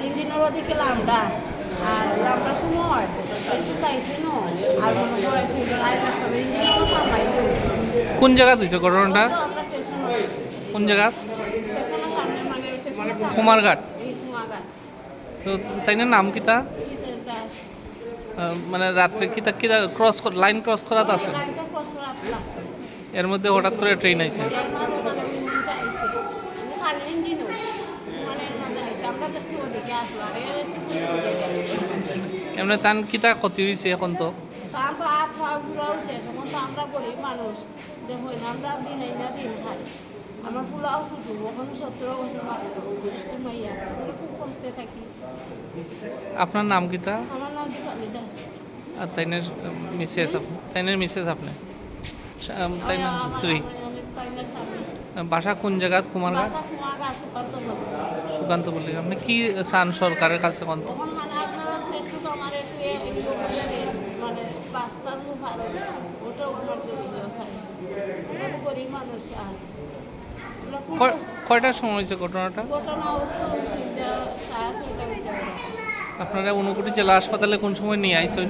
লিঞ্জিনের ওদিকে লামডা। আর লামডা সময় আর কোন জায়গা দিয়েছে ঘটনাটা? কোন জায়গা? কুমারঘাট। তো তাই না নাম কিতা মানে রাত্রে কিতা কিতা ক্রস লাইন ক্রস করা আসলে এর মধ্যে হঠাৎ করে ট্রেন আইছে। মানে মানে এমনি তান কিতা ক্ষতি হয়েছে এখন তো? আমরা গরিব মানুষ দেখো আমরা দিন এই না দিন খাই আমার ফুলাও ছুটু এখন সত্তর বছর মাইয়া খুব কষ্টে থাকি আপনার নাম কিতা? আমার নাম খালিদা আর তাইনের মিসেস আপনি? তাইনের মিসেস আপনি তাইনের স্ত্রী বাসা কোন জায়গা কুমারঘাট? কুমাগা সুকান্ত সুকান্ত আপনি কি চান সরকারের কাছে কোন? মানে মানে কয়টার সময় হয়েছে ঘটনাটা? আপনারা ঊনকোটি জেলা হাসপাতালে কোন সময় নিয়ে গো